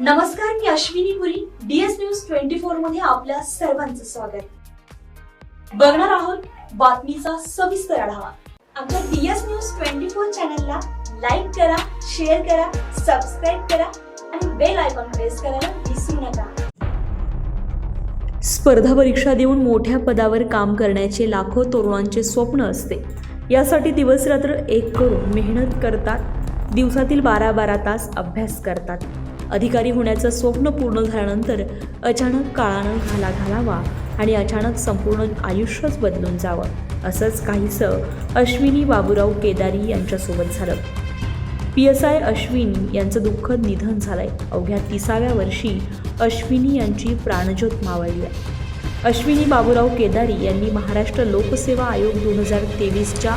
नमस्कार मी Ashwini Puri. DS news twenty फोरमध्ये आपल्या सर्वांचं स्वागत. बघणार आहोत बातमीचा सविस्तर आढावा. आमच्या डीएस न्यूज ट्वेंटी फोर चॅनलला लाईक करा शेअर करा सबस्क्राईब करा आणि बेल आयकॉन प्रेस करायला विसरू नका. स्पर्धा परीक्षा देऊन मोठ्या पदावर काम करण्याचे लाखो तरुणांचे स्वप्न असते. यासाठी दिवसरात्र एक करून मेहनत करतात. दिवसातील बारा बारा तास अभ्यास करतात. अधिकारी होण्याचं स्वप्न पूर्ण झाल्यानंतर अचानक काळानं घाला घालावा आणि अचानक संपूर्ण आयुष्यच बदलून जावं असंच काहीसं अश्विनी बाबूराव केदारी यांच्यासोबत झालं. पी एस आय अश्विन यांचं दुःखद निधन झालंय. अवघ्या तिसाव्या वर्षी अश्विनी यांची प्राणज्योत मावळली आहे. अश्विनी बाबूराव केदारी यांनी महाराष्ट्र लोकसेवा आयोग दोन हजार तेवीसच्या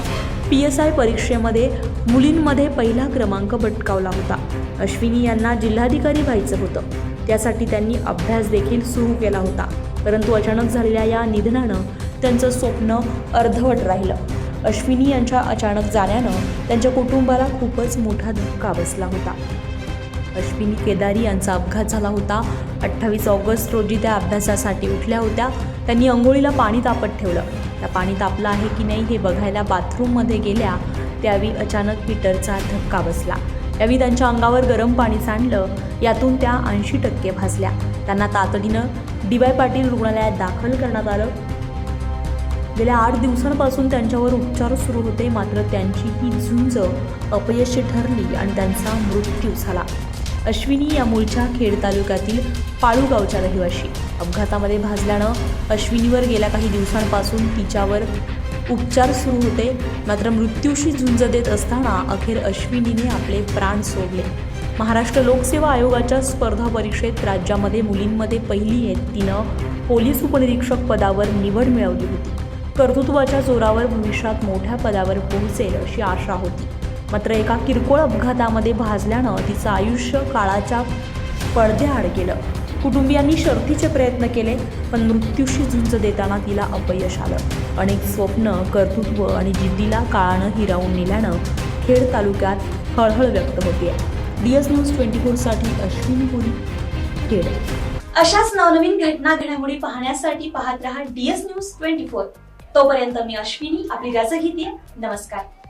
पी एस आय परीक्षेमध्ये मुलींमध्ये पहिला क्रमांक पटकावला होता. अश्विनी यांना जिल्हाधिकारी व्हायचं होतं. त्यासाठी त्यांनी अभ्यास देखील सुरू केला होता. परंतु अचानक झालेल्या या निधनानं त्यांचं स्वप्न अर्धवट राहिलं. अश्विनी यांच्या अचानक जाण्यानं त्यांच्या कुटुंबाला खूपच मोठा धक्का बसला होता. अश्विनी केदारी यांचा अपघात झाला होता. अठ्ठावीस ऑगस्ट रोजी त्या अभ्यासासाठी उठल्या होत्या. त्यांनी अंघोळीला पाणी तापत ठेवलं. त्या पाणी तापलं आहे की नाही हे बघायला बाथरूममध्ये गेल्या त्यावेळी अचानक हीटरचा धक्का बसला. त्यावेळी त्यांच्या अंगावर गरम पाणी सांडलं यातून त्या ऐंशी टक्के भाजल्या. त्यांना तातडीनं डी वाय पाटील रुग्णालयात दाखल करण्यात आलं. गेल्या आठ दिवसांपासून त्यांच्यावर उपचार सुरू होते मात्र त्यांची ही झुंज अपयशी ठरली आणि त्यांचा मृत्यू झाला. अश्विनी या मूळच्या खेड तालुक्यातील पाळू गावच्या रहिवाशी. अपघातामध्ये भाजल्यानं अश्विनीवर गेल्या काही दिवसांपासून तिच्यावर उपचार सुरू होते. मात्र मृत्यूशी झुंज देत असताना अखेर अश्विनीने आपले प्राण सोडले. महाराष्ट्र लोकसेवा आयोगाच्या स्पर्धा परीक्षेत राज्यामध्ये मुलींमध्ये पहिली आहेत. तिनं पोलीस उपनिरीक्षक पदावर निवड मिळवली होती. कर्तृत्वाच्या जोरावर भविष्यात मोठ्या पदावर पोहोचेल अशी आशा होती. मात्र एका किरकोळ अपघातामध्ये भाजल्यानं तिचं आयुष्य काळाच्या पडद्याआड गेलं. कुटुंबियांनी शर्थीचे प्रयत्न केले पण मृत्यूशी झुंज देताना तिला अपयश आलं. अनेक स्वप्न कर्तृत्व आणि जिद्दीला काळानं हिरावून नेल्यानं खेड तालुक्यात हळहळ व्यक्त होते. डी एस न्यूज ट्वेंटी फोरसाठी अश्विनी पुरी खेड. अशाच नवनवीन घटना घडामोडी पाहण्यासाठी पाहत रहा डीएस न्यूज ट्वेंटी फोर. तोपर्यंत मी अश्विनी आपली रजा घेते. नमस्कार.